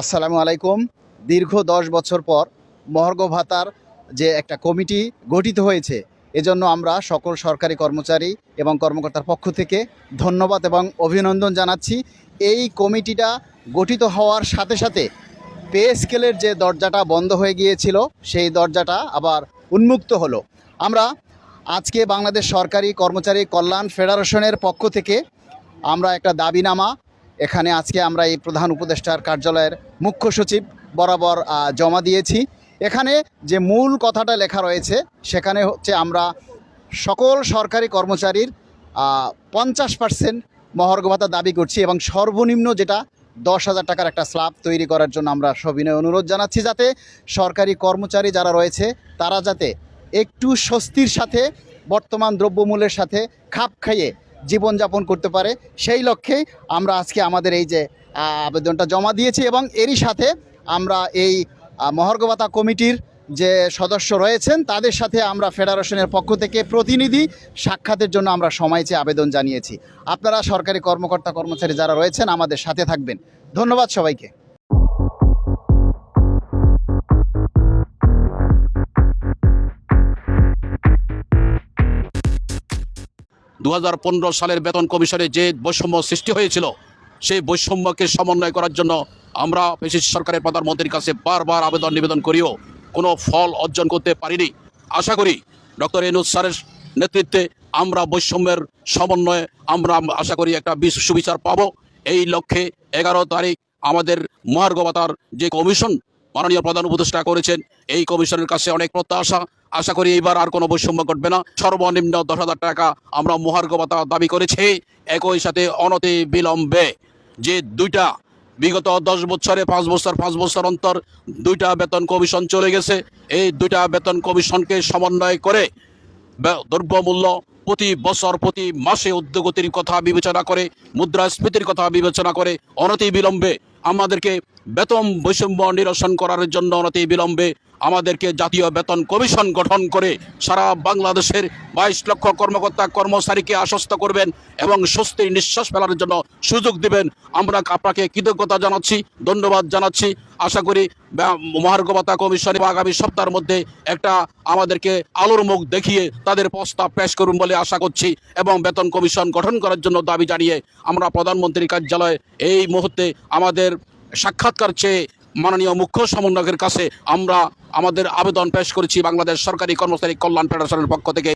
আসসালামু আলাইকুম। দীর্ঘ দশ বছর পর মহর্ঘ ভাতার যে একটা কমিটি গঠিত হয়েছে, এজন্য আমরা সকল সরকারি কর্মচারী এবং কর্মকর্তার পক্ষ থেকে ধন্যবাদ এবং অভিনন্দন জানাচ্ছি। এই কমিটিটা গঠিত হওয়ার সাথে সাথে পে স্কেলের যে দরজাটা বন্ধ হয়ে গিয়েছিল, সেই দরজাটা আবার উন্মুক্ত হলো। আমরা আজকে বাংলাদেশ সরকারি কর্মচারী কল্যাণ ফেডারেশনের পক্ষ থেকে আমরা একটা দাবিনামা এখানে আজকে আমরা এই প্রধান উপদেষ্টার কার্যালয়ের মুখ্য সচিব বরাবর জমা দিয়েছি। এখানে যে মূল কথাটা লেখা রয়েছে, সেখানে হচ্ছে আমরা সকল সরকারি কর্মচারীর পঞ্চাশ পার্সেন্ট মহর্ঘ ভাতা দাবি করছি এবং সর্বনিম্ন যেটা দশ হাজার টাকার একটা স্ল্যাব তৈরি করার জন্য আমরা সবিনয় অনুরোধ জানাচ্ছি যাতে সরকারি কর্মচারী যারা রয়েছে, তারা যাতে একটু স্বস্তির সাথে বর্তমান দ্রব্যমূল্যের সাথে খাপ খাইয়ে জীবনযাপন করতে পারে। সেই লক্ষ্যেই আমরা আজকে আমাদের এই যে আবেদনটা জমা দিয়েছি এবং এরই সাথে আমরা এই ভাতা কমিটির যে সদস্য রয়েছেন, তাদের সাথে আমরা ফেডারেশনের পক্ষ থেকে প্রতিনিধি সাক্ষাতের জন্য আমরা সময় চেয়ে আবেদন জানিয়েছি। আপনারা সরকারি কর্মকর্তা কর্মচারী যারা রয়েছেন আমাদের সাথে থাকবেন। ধন্যবাদ সবাইকে। দু হাজার পনেরো সালের বেতন কমিশনে যে বৈষম্য সৃষ্টি হয়েছিল, সেই বৈষম্যকে সমন্বয় করার জন্য আমরা বিশেষ সরকারের প্রধানমন্ত্রীর কাছে বারবার আবেদন নিবেদন করিও কোনো ফল অর্জন করতে পারিনি। আশা করি ডক্টর এনুজ স্যারের নেতৃত্বে আমরা বৈষম্যের সমন্বয়ে আমরা আশা করি একটা সুবিচার পাবো। এই লক্ষ্যে এগারো তারিখ আমাদের মহার্গবতার যে কমিশন মাননীয় প্রধান উপদেষ্টা করেছেন, এই কমিশনের কাছে অনেক প্রত্যাশা। আশা করি এইবার আর কোনো বৈষম্য ঘটবে না। সর্বনিম্ন দশ হাজার টাকা আমরা মহার্গবতা দাবি করেছি। একই সাথে অনতি বিলম্বে যে দুইটা বিগত দশ বছরে, পাঁচ বছর পাঁচ বছর অন্তর দুইটা বেতন কমিশন চলে গেছে। এই দুইটা বেতন কমিশনকে সমন্বয় করে দ্রব্যমূল্য প্রতি বছর, প্রতি মাসে উদ্যোগতির কথা বিবেচনা করে, মুদ্রাস্ফীতির কথা বিবেচনা করে অনতি বিলম্বে আমাদেরকে বেতন বৈষম্য নিরসন করার জন্য অনতি বিলম্বে আমাদেরকে জাতীয় বেতন কমিশন গঠন করে সারা বাংলাদেশের বাইশ লক্ষ কর্মকর্তা কর্মচারীকে আশ্বস্ত করবেন এবং স্বস্তির নিঃশ্বাস ফেলার জন্য সুযোগ দিবেন। আমরা আপনাকে কৃতজ্ঞতা জানাচ্ছি, ধন্যবাদ জানাচ্ছি। আশা করি মহার্গবতা কমিশনে আগামী সপ্তাহের মধ্যে একটা আমাদেরকে আলোর মুখ দেখিয়ে তাদের প্রস্তাব পেশ করুন বলে আশা করছি এবং বেতন কমিশন গঠন করার জন্য দাবি জানিয়ে আমরা প্রধানমন্ত্রীর কার্যালয়ে এই মুহূর্তে আমাদের সাক্ষাৎকার চেয়ে মাননীয় মুখ্য সমন্বয়কের কাছে আমরা আমাদের আবেদন পেশ করেছি বাংলাদেশ সরকারি কর্মচারী কল্যাণ ফেডারেশনের পক্ষ থেকে।